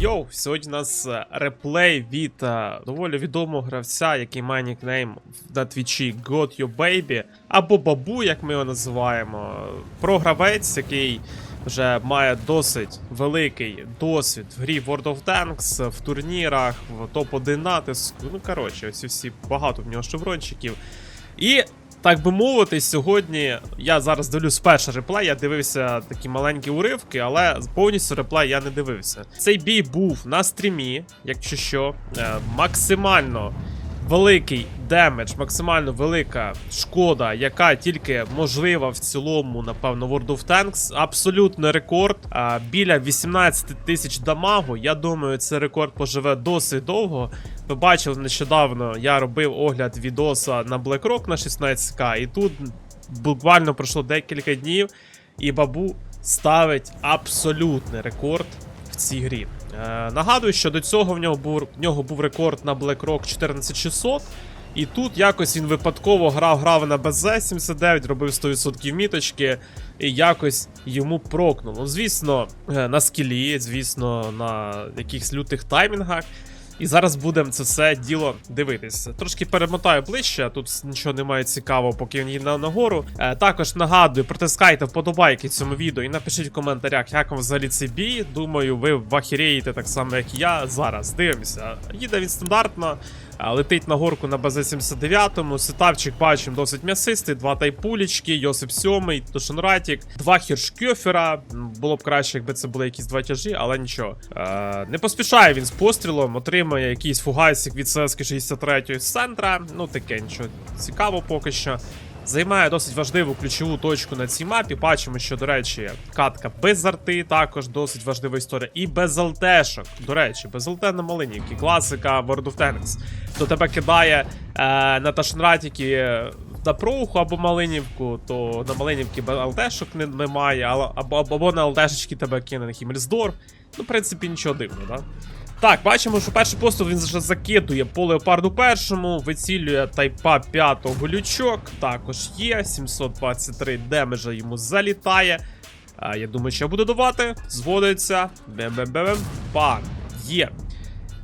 Йоу, сьогодні у нас е, реплей від е, доволі відомого гравця, який має нікнейм на твічі God Your Baby, або Бабу, як ми його називаємо. Програвець, який вже має досить великий досвід в грі World of Tanks, в турнірах, в топ-1 натиску. Ну, коротше, ось всі багато в нього шеврончиків. І так би мовити, сьогодні я зараз дивлюсь перший реплей. Я дивився такі маленькі уривки, але повністю реплей я не дивився. Цей бій був на стрімі, якщо що, е, максимально великий демедж, максимально велика шкода, яка тільки можлива в цілому, напевно, World of Tanks. Абсолютно рекорд. А, біля 18 тисяч дамагу. Я думаю, цей рекорд поживе досить довго. Ви бачили нещодавно, я робив огляд відоса на BlackRock на 16к, і тут буквально пройшло декілька днів, і бабу ставить абсолютний рекорд в цій грі. Е, нагадую, що до цього в нього був в нього був рекорд на BlackRock 14600. І тут якось він випадково грав, грав на БЗ-79, робив 100% міточки, і якось йому прокнуло. Ну, звісно, е, на скілі, звісно, на якихось лютих таймінгах. І зараз будемо це все діло дивитися. Трошки перемотаю ближче, тут нічого немає цікавого, поки він їде на- нагору. Е, також нагадую, протискайте вподобайки цьому відео і напишіть в коментарях, як вам взагалі цей бій. Думаю, ви вахіреєте так само, як і я. Зараз дивимося. Їде він стандартно. Летить на горку на БЗ-79, сетапчик бачимо досить м'ясистий, два тайпулічки, Йосип 7, Тушенратік, два хіршкьофера. Було б краще, якби це були якісь два тяжі, але нічого. Е, не поспішає він з пострілом, отримує якийсь фугасик від ССК 63 з центра. Ну таке нічого цікаво поки що. Займає досить важливу ключову точку на цій мапі. Бачимо, що, до речі, катка без арти, також досить важлива історія. І без алтешок. До речі, без ЛТ на малинівки. Класика World of Tanks. Хто тебе кидає е, на Ташнратіки на проуху або малинівку, то на малинівки алтешок немає, або, або на алтешечки тебе кине на Хімельсдорф. Ну, в принципі, нічого дивного, да? Так, бачимо, що перший постріл він вже закидує по леопарду першому, вицілює тайпа 5 глючок. Також є. 723 демеджа йому залітає. А, я думаю, що буде давати. Зводиться. Бем-бем-бем. Пак. Є.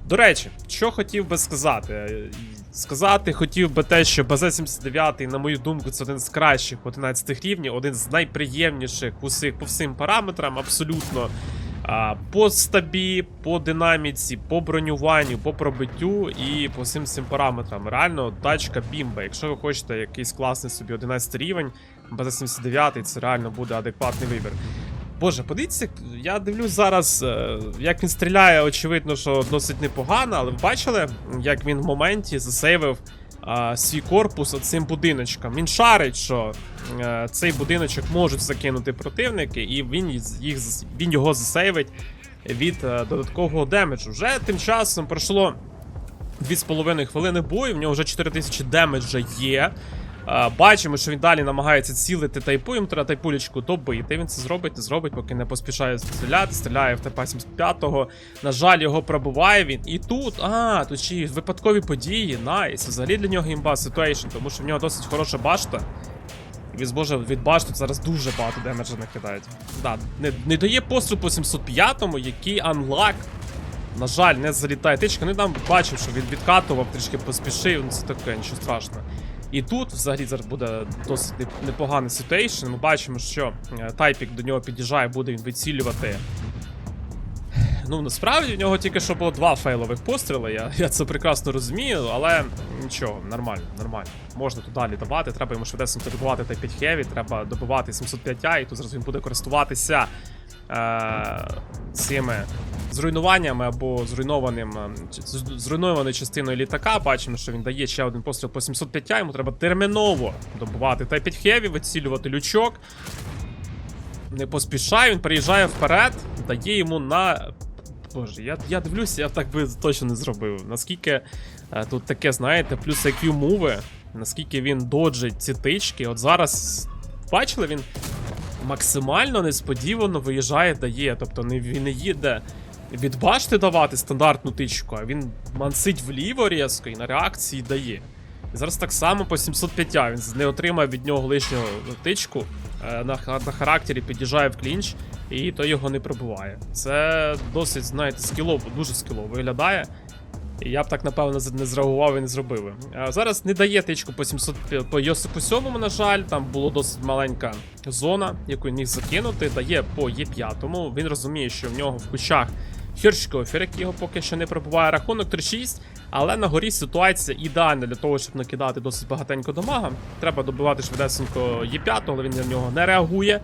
До речі, що хотів би сказати. Сказати хотів би те, що БЗ-79, на мою думку, це один з кращих 11 рівнів, один з найприємніших усіх по всім параметрам, абсолютно. По стабі, по динаміці, по бронюванню, по пробиттю і по всім цим параметрам. Реально, тачка бімба. Якщо ви хочете якийсь класний собі 11 рівень, БЗ-79 це реально буде адекватний вибір. Боже, подивіться, я дивлюсь зараз, е, як він стріляє, очевидно, що досить непогано, але ви бачили, як він в моменті засейвив а, свій корпус цим будиночком. Він шарить, що е, цей будиночок можуть закинути противники, і він, їх, він його засейвить від е, додаткового демеджу. Вже тим часом пройшло 2,5 хвилини бою, в нього вже 4000 демеджа є. Е, Бачимо, що він далі намагається цілити тайпу, їм треба тайпулечку добити. Він це зробить, не зробить, поки не поспішає стріляти. Стріляє в ТП-75-го. На жаль, його пробуває він. І тут, а, тут ще випадкові події. Найс. Взагалі для нього імба ситуейшн, тому що в нього досить хороша башта. І він зможе від башти зараз дуже багато демеджа накидають. Да, не, не дає постріл по 705-му, який анлак. На жаль, не залітає тичка. Не там бачив, що він відкатував, трішки поспішив, ну це таке, нічого страшного. І тут взагалі зараз буде досить непоганий ситуейшн. Ми бачимо, що е, тайпік до нього під'їжджає, буде він вицілювати. Ну, насправді в нього тільки що було два фейлових постріли. Я, я це прекрасно розумію, але нічого, нормально, нормально. Можна тут далі давати. Треба йому швидесенько добивати та 5 хеві, треба добивати 705 а і тут зараз він буде користуватися е, цими зруйнуваннями або зруйнованим е, з- зруйнованою частиною літака. Бачимо, що він дає ще один постріл по 705 йому треба терміново добивати та 5 хеві, вицілювати лючок. Не поспішає, він переїжджає вперед, дає йому на. Боже, я, я дивлюся, я так би точно не зробив. Наскільки е, тут таке, знаєте, плюс IQ мови, наскільки він доджить ці тички. От зараз бачили, він максимально несподівано виїжджає, дає. Тобто не, він не їде від башти давати стандартну тичку, а він мансить вліво різко і на реакції дає. І зараз так само по 705 він не отримає від нього лишнього тичку. е, На, на характері під'їжджає в клінч. і той його не пробуває. Це досить, знаєте, скілово, дуже скілово виглядає. Я б так, напевно, не зреагував і не зробив. Зараз не дає тичку по 700 по Йосипу 7, на жаль, там була досить маленька зона, яку він міг закинути. Дає по Є5. Він розуміє, що в нього в кущах Хершкофер, який його поки що не пробуває. Рахунок 3-6, але на горі ситуація ідеальна для того, щоб накидати досить багатенько дамага. Треба добивати швидесенько Є5, але він на нього не реагує.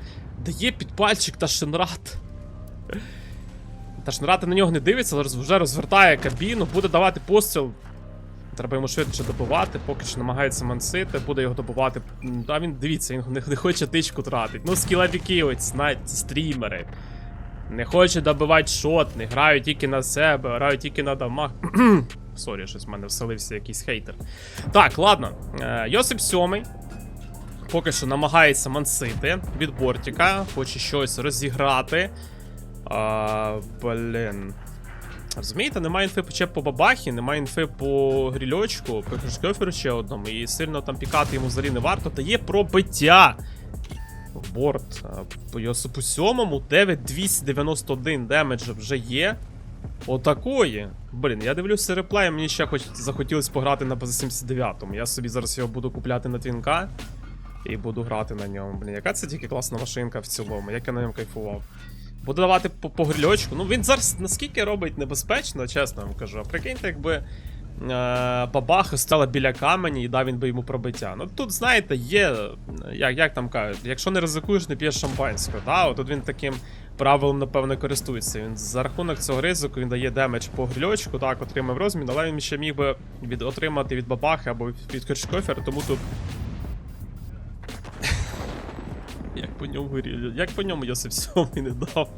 Дає підпальчик та Шенрат. Та Шнурати на нього не дивиться, але вже розвертає кабіну, буде давати постріл. Треба йому швидше добивати, поки що намагається мансити, буде його добивати. А він дивіться, він не, хоче тичку тратить. Ну, ось, знаєте, стрімери. Не хоче добивати шот, не грають тільки на себе, грають тільки на дамаг. Сорі, щось в мене вселився якийсь хейтер. Так, ладно. Е, Йосип сьомий. Поки що намагається мансити від бортика, хоче щось розіграти. А, блін. Розумієте, немає інфи по по бабахі, немає інфи по грільочку, по Хрушкьоферу ще одному, і сильно там пікати йому взагалі не варто. Та є пробиття. Борт. По Йосипу 7 9291 демеджа вже є. Отакої. Блін, я дивлюся реплей, мені ще хоч захотілося пограти на БЗ-79. Я собі зараз його буду купляти на твінка і буду грати на ньому. Блін, яка це тільки класна машинка в цілому, як я на ньому кайфував. Буду давати по, по грильочку. Ну він зараз наскільки робить небезпечно, чесно вам кажу. А Прикиньте, якби е, бабаха стала біля камені і дав він би йому пробиття. Ну тут, знаєте, є. Як, як там кажуть, якщо не ризикуєш, не п'єш шампанського. От тут він таким правилом, напевно, користується. Він за рахунок цього ризику він дає демедж по грильочку, так, отримав розмін, але він ще міг би від, отримати від бабахи або від Кершкофера, тому тут. Як по ньому. Як по ньому Йосип Сьомий не дав.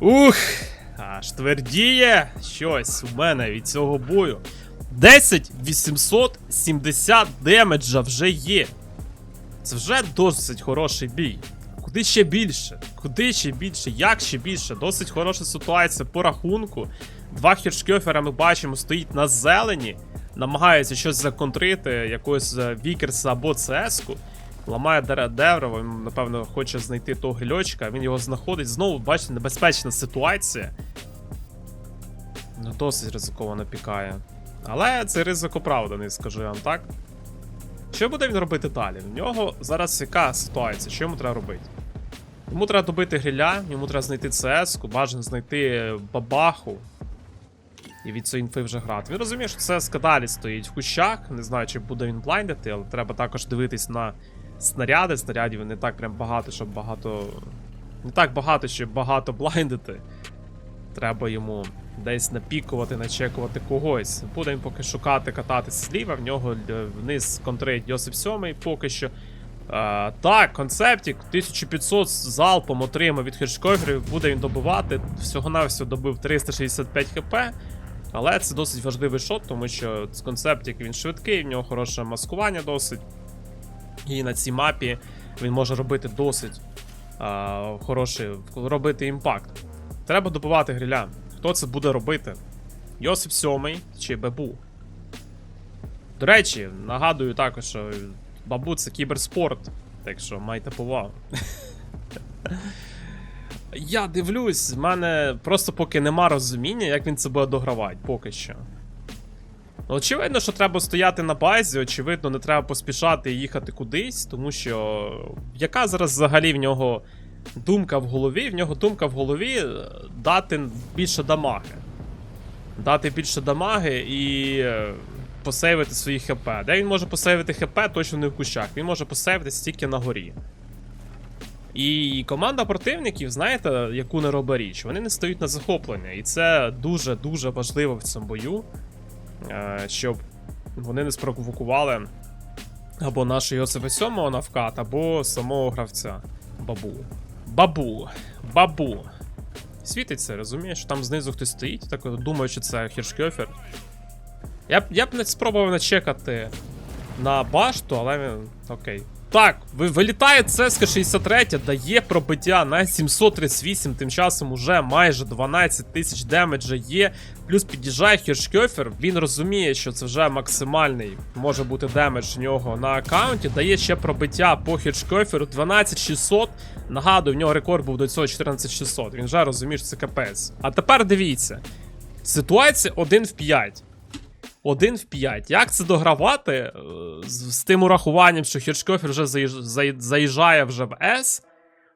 Ух! Аж твердіє щось у мене від цього бою. 10 870 демеджа вже є. Це вже досить хороший бій. Куди ще більше? Куди ще більше? Як ще більше? Досить хороша ситуація по рахунку. Два хіршкьофера ми бачимо, стоїть на зелені, намагається щось законтрити, якогось е, Вікерса або ЦС-ку. Ламає дере- дерево, він, напевно, хоче знайти того гільочка, він його знаходить. Знову, бачите, небезпечна ситуація. Ну, досить ризиковано пікає. Але це ризик оправданий, скажу я вам так. Що буде він робити далі? В нього зараз яка ситуація? Що йому треба робити? Йому треба добити гриля, йому треба знайти cs бажано знайти бабаху. І від цієї інфи вже грати. Він розуміє, що це далі стоїть в кущах. Не знаю, чи буде він блайндити, але треба також дивитись на снаряди. Снарядів не так прям багато, щоб багато. Не так багато, щоб багато блайндити. Треба йому десь напікувати, начекувати когось. Буде він поки шукати, кататись зліва, в нього е, вниз контрить Йосип 7 поки що. А, так, концептік 1500 залпом отримав від хедшкоферів, буде він добивати. Всього-навсього добив 365 хп. Але це досить важливий шот, тому що з концептік він швидкий, в нього хороше маскування досить. І на цій мапі він може робити досить а, хороший, робити імпакт. Треба добивати гриля. Хто це буде робити? Йосип Сьомий чи Бебу? До речі, нагадую також, що Бабу це кіберспорт, так що майте повагу. Я дивлюсь, в мене просто поки нема розуміння, як він це буде догравати, поки що. Ну, Очевидно, що треба стояти на базі, очевидно, не треба поспішати і їхати кудись, тому що яка зараз взагалі в нього думка в голові? В нього думка в голові е, дати більше дамаги. Дати більше дамаги і е, посейвити свої хп. Де він може посейвити хп, точно не в кущах. Він може посейвити стільки на горі. І команда противників, знаєте, яку не робить річ, вони не стають на захоплення. І це дуже-дуже важливо в цьому бою, щоб вони не спровокували або нашого Йосифа 7 на вкат, або самого гравця. Бабу. Бабу. Бабу. Світиться, розумієш, там знизу хтось стоїть, так думаю, що це Хіршкьофер. Я б, я б не спробував начекати на башту, але окей. Так, ви- вилітає цеска 63, дає пробиття на 738, тим часом уже майже 12 тисяч демеджа є. Плюс під'їжджає Хіршкьофер, він розуміє, що це вже максимальний може бути демедж у нього на аккаунті. Дає ще пробиття по Хіршкьоферу 12600. Нагадую, в нього рекорд був до цього 14600. Він вже розуміє, що це капець. А тепер дивіться. Ситуація 1 в 5. 1 в 5. Як це догравати е, з, з тим урахуванням, що Хіршкофер вже заїж, заї- заїжджає вже в С?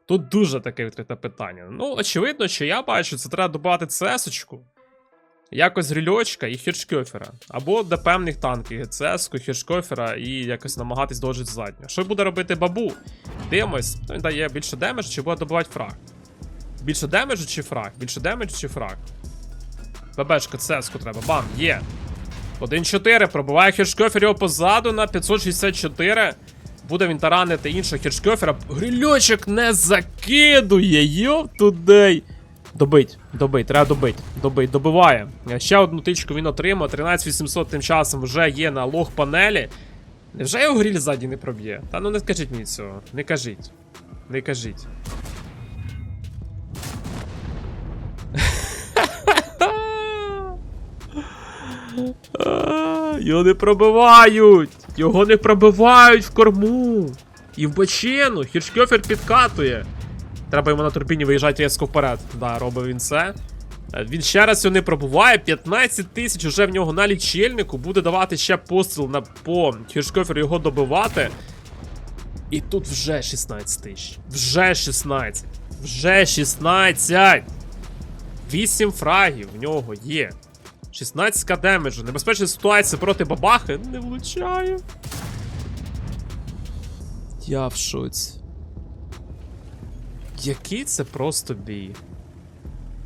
Тут дуже таке відкрите питання. Ну, очевидно, що я бачу, це треба добавити cs якось грильочка і Хіршкофера. Або до певних танків cs Хіршкофера і якось намагатись дожити задню. Що буде робити бабу? Дивимось, він дає більше демеджу чи буде добивати фраг. Більше демеджу чи фраг? Більше демеджу чи фраг? ББшка, цеску треба. Бам, є. 1-4, пробиває Хіршкофер його позаду на 564. Буде він таранити іншого Хіршкофера. Грильочок не закидує, йоп тудей. Добить, добить, треба добить, добить, добиває. Ще одну тичку він отримав. 13800 тим часом вже є на лог панелі. Невже його гріль ззаді не проб'є? Та ну не скажіть мені цього. Не кажіть. Не кажіть. Його не пробивають! Його не пробивають в корму! І в бочину! Хіршкьофер підкатує. Треба йому на турбіні виїжджати різко вперед. Да, робив він це. Е, Він ще раз його не пробуває. 15 тисяч уже в нього на лічильнику. Буде давати ще постріл на по Хіршкоферу його добивати. І тут вже 16 тисяч. Вже 16. Вже 16. 8 фрагів в нього є. 16к демеджу. Небезпечна ситуація проти бабахи не влучає. Я в шоці. Який це просто бій.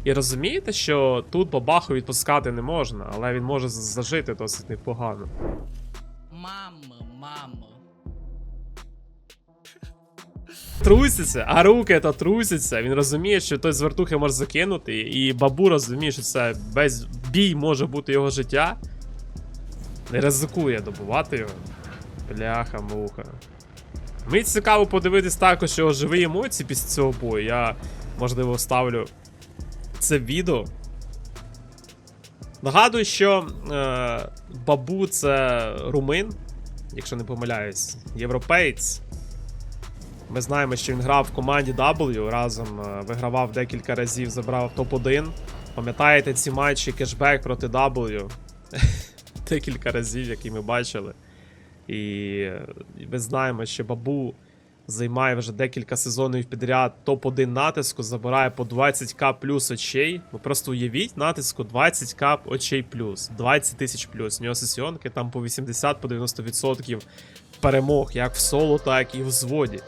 І розумієте, що тут бабаху відпускати не можна, але він може зажити досить непогано. Мамо, мамо. Труситься, а руки то трусяться. Він розуміє, що той з вертухи може закинути, і бабу розуміє, що це весь бій може бути його життя. Не ризикує добувати його. Бляха, муха. Мені цікаво подивитись також його живі емоції після цього бою. Я, можливо, ставлю це відео. Нагадую, що е, бабу це румин, якщо не помиляюсь, європеєць. Ми знаємо, що він грав в команді W, разом е, вигравав декілька разів, забрав топ-1. Пам'ятаєте ці матчі кешбек проти W? декілька разів, які ми бачили. І ми знаємо, що Бабу займає вже декілька сезонів підряд топ-1 натиску, забирає по 20к плюс очей. Ви просто уявіть натиску 20к очей плюс, 20 тисяч плюс. У нього сесіонки там по 80-90% перемог, як в соло, так і в зводі.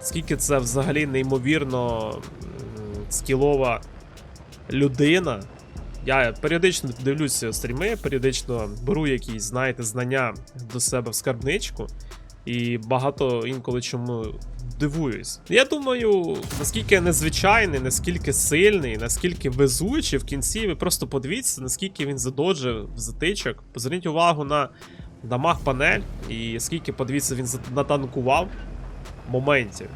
Скільки це взагалі неймовірно скілова людина. Я періодично дивлюся стріми, періодично беру якісь, знаєте, знання до себе в скарбничку. І багато інколи чому дивуюсь. Я думаю, наскільки незвичайний, наскільки сильний, наскільки везучий в кінці, ви просто подивіться, наскільки він задоджив затичок. Зверніть увагу на дамаг панель, і скільки, подивіться, він за- натанкував моментів.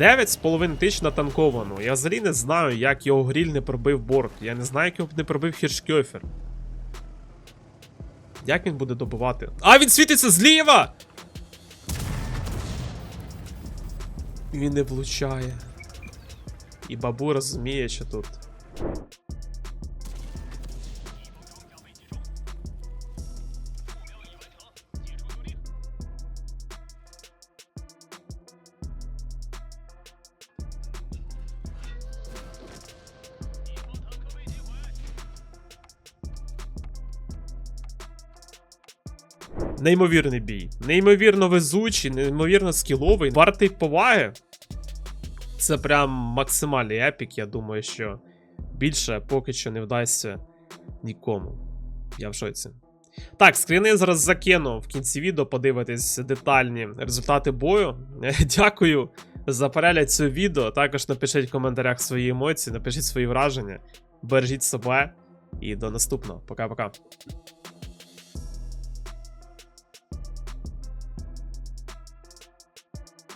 9,5 тисяч натанковано. Я взагалі не знаю, як його гріль не пробив борт. Я не знаю, як його не пробив Хіршкьофер. Як він буде добивати? А, він світиться зліва! Він не влучає. І бабу розуміє, що тут. Неймовірний бій. Неймовірно везучий, неймовірно скіловий, вартий поваги. Це прям максимальний епік, я думаю, що більше поки що не вдасться нікому. Я в шоці. Так, скріни зараз закину в кінці відео, подивитись детальні результати бою. Дякую за перегляд цього відео. Також напишіть в коментарях свої емоції, напишіть свої враження. Бережіть себе і до наступного. Пока-пока.